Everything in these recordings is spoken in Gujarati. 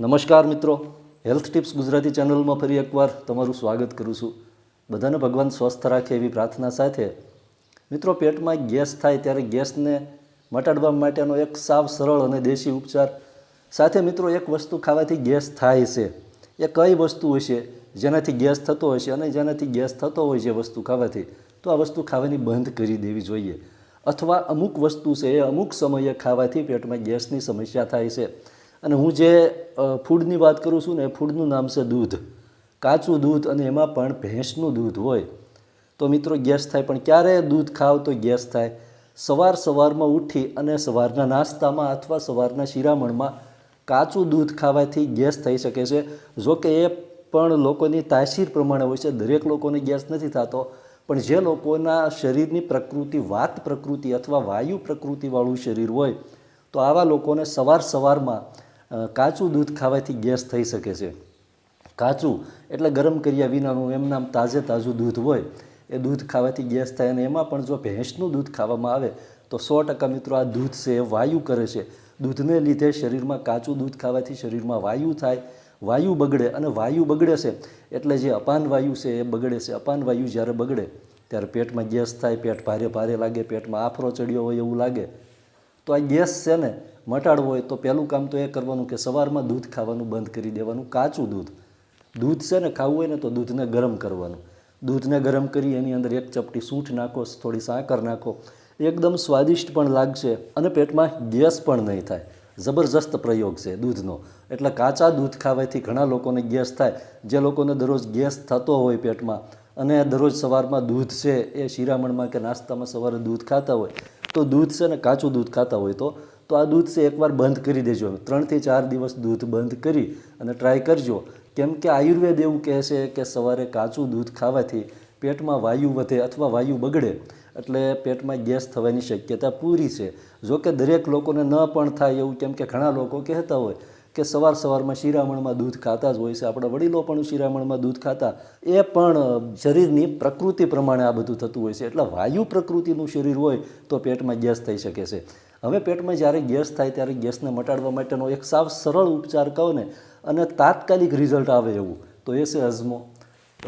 નમસ્કાર મિત્રો. હેલ્થ ટિપ્સ ગુજરાતી ચેનલમાં ફરી એકવાર તમારું સ્વાગત કરું છું. બધાને ભગવાન સ્વસ્થ રાખે એવી પ્રાર્થના સાથે. મિત્રો, પેટમાં ગેસ થાય ત્યારે ગેસને મટાડવા માટેનો એક સાવ સરળ અને દેશી ઉપચાર. સાથે મિત્રો, એક વસ્તુ ખાવાથી ગેસ થાય છે. એ કઈ વસ્તુ હશે જેનાથી ગેસ થતો હશે અને જેનાથી ગેસ થતો હોય છે વસ્તુ ખાવાથી. તો આ વસ્તુ ખાવાની બંધ કરી દેવી જોઈએ. અથવા અમુક વસ્તુ છે એ અમુક સમયે ખાવાથી પેટમાં ગેસની સમસ્યા થાય છે. અને હું જે ફૂડની વાત કરું છું ને, ફૂડનું નામ છે દૂધ. કાચું દૂધ અને એમાં પણ ભેંસનું દૂધ હોય. તો મિત્રો ગેસ થાય, પણ ક્યારે દૂધ ખાવ તો ગેસ થાય? સવાર સવારમાં ઉઠી અને સવારના નાસ્તામાં અથવા સવારના શિરામણમાં કાચું દૂધ ખાવાથી ગેસ થઈ શકે છે. જો કે એ પણ લોકોની તાસીર પ્રમાણે હોય છે. દરેક લોકોને ગેસ નથી થતો. પણ જે લોકોના શરીરની પ્રકૃતિ, વાત પ્રકૃતિ અથવા વાયુ પ્રકૃતિવાળું શરીર હોય, તો આવા લોકોને સવાર સવારમાં કાચું દૂધ ખાવાથી ગેસ થઈ શકે છે. કાચું એટલે ગરમ કર્યા વિનાનું એમ નામ તાજે તાજું દૂધ હોય, એ દૂધ ખાવાથી ગેસ થાય અને એમાં પણ જો ભેંસનું દૂધ ખાવામાં આવે, તો સો ટકા મિત્રો આ દૂધ છે એ વાયુ કરે છે. દૂધને લીધે શરીરમાં કાચું દૂધ ખાવાથી શરીરમાં વાયુ થાય, વાયુ બગડે અને વાયુ બગડે છે. એટલે જે અપાન વાયુ છે એ બગડે છે. અપાન વાયુ જ્યારે બગડે, ત્યારે પેટમાં ગેસ થાય, પેટ ભારે ભારે લાગે, પેટમાં આફરો ચડ્યો હોય એવું લાગે. તો આ ગેસ છે ને મટાડવો હોય તો પહેલું કામ તો એ કરવાનું કે સવારમાં દૂધ ખાવાનું બંધ કરી દેવાનું, કાચું દૂધ. દૂધ છે ને ખાવું હોય ને તો દૂધને ગરમ કરવાનું. દૂધને ગરમ કરી એની અંદર એક ચપટી સૂંઠ નાખો, થોડી સાકર નાખો. એકદમ સ્વાદિષ્ટ પણ લાગશે અને પેટમાં ગેસ પણ નહીં થાય. જબરજસ્ત પ્રયોગ છે દૂધનો. એટલે કાચા દૂધ ખાવાથી ઘણા લોકોને ગેસ થાય. જે લોકોને દરરોજ ગેસ થતો હોય પેટમાં અને દરરોજ સવારમાં દૂધ છે એ શિરામણમાં કે નાસ્તામાં સવારે દૂધ ખાતા હોય, તો દૂધ છે ને કાચું દૂધ ખાતા હોય તો તો આ દૂધ છે, એકવાર બંધ કરી દેજો. ત્રણથી ચાર દિવસ દૂધ બંધ કરી અને ટ્રાય કરજો. કેમ કે આયુર્વેદ એવું કહે છે કે સવારે કાચું દૂધ ખાવાથી પેટમાં વાયુ વધે અથવા વાયુ બગડે. એટલે પેટમાં ગેસ થવાની શક્યતા પૂરી છે. જો કે દરેક લોકોને ન પણ થાય એવું કેમ કે ઘણા લોકો કહેતા હોય કે સવાર સવારમાં શિરામણમાં દૂધ ખાતા જ હોય છે. આપણા વડીલો પણ શિરામણમાં દૂધ ખાતા. એ પણ શરીરની પ્રકૃતિ પ્રમાણે આ બધું થતું હોય છે. એટલે વાયુ પ્રકૃતિનું શરીર હોય તો પેટમાં ગેસ થઈ શકે છે. હવે પેટમાં જ્યારે ગેસ થાય ત્યારે ગેસને મટાડવા માટેનો એક સાવ સરળ ઉપચાર કહો ને, અને તાત્કાલિક રિઝલ્ટ આવે એવું. તો એ છે અજમો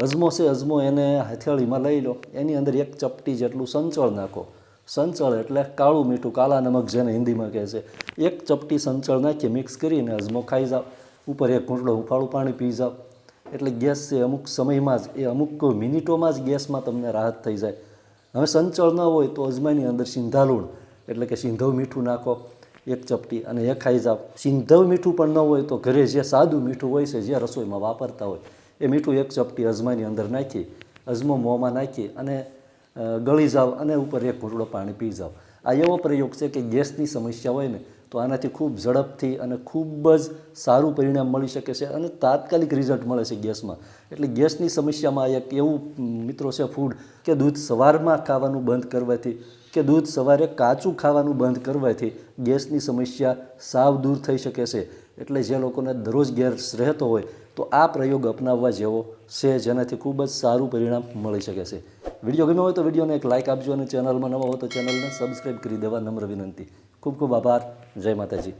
અજમો છે અજમો એને હથેળીમાં લઈ લો. એની અંદર એક ચપટી જેટલું સંચળ નાખો. સંચળ એટલે કાળું મીઠું કાલા નમક જેને હિન્દીમાં કહે છે. એક ચપટી સંચળ નાખી મિક્સ કરીને અજમો ખાઈ જાઓ. ઉપર એક ઘૂંટડો હુંફાળું પાણી પી જાઓ. એટલે ગેસ છે અમુક સમયમાં જ, એ અમુક મિનિટોમાં જ ગેસમાં તમને રાહત થઈ જાય. હવે સંચળ ન હોય તો અજમાની અંદર સિંધાલુણ, એટલે કે સિંધવ મીઠું નાખો, એક ચપટી અને એ ખાઈ જાઓ. સિંધવ મીઠું પણ ન હોય તો ઘરે જે સાદું મીઠું હોય છે, જે રસોઈમાં વાપરતા હોય, એ મીઠું એક ચપટી અજમાની અંદર નાખી, અજમો મોંમાં નાખી અને ગળી જાવ અને ઉપર એક ઘૂંટડો પાણી પી જાઓ આ એવો પ્રયોગ છે કે ગેસની સમસ્યા હોય ને, તો આનાથી ખૂબ ઝડપથી અને ખૂબ જ સારું પરિણામ મળી શકે છે અને તાત્કાલિક રિઝલ્ટ મળે છે ગેસમાં. એટલે ગેસની સમસ્યામાં એક એવું મિત્રો છે ફૂડ કે દૂધ સવારમાં ખાવાનું બંધ કરવાથી કે દૂધ સવારે કાચું ખાવાનું બંધ કરવાથી ગેસની સમસ્યા સાવ દૂર થઈ શકે છે. એટલે જે લોકોને દરરોજ ગેસ રહેતો હોય, તો આ પ્રયોગ અપનાવવા જેવો છે, જેનાથી ખૂબ જ સારું પરિણામ મળી શકે છે. વીડિયો ગમ્યો હોય તો વિડીયોને એક લાઇક આપજો અને ચેનલમાં નવા હો તો ચેનલને સબસ્ક્રાઈબ કરી દેવા નમ્ર વિનંતી. ખૂબ ખૂબ આભાર. જય માતાજી.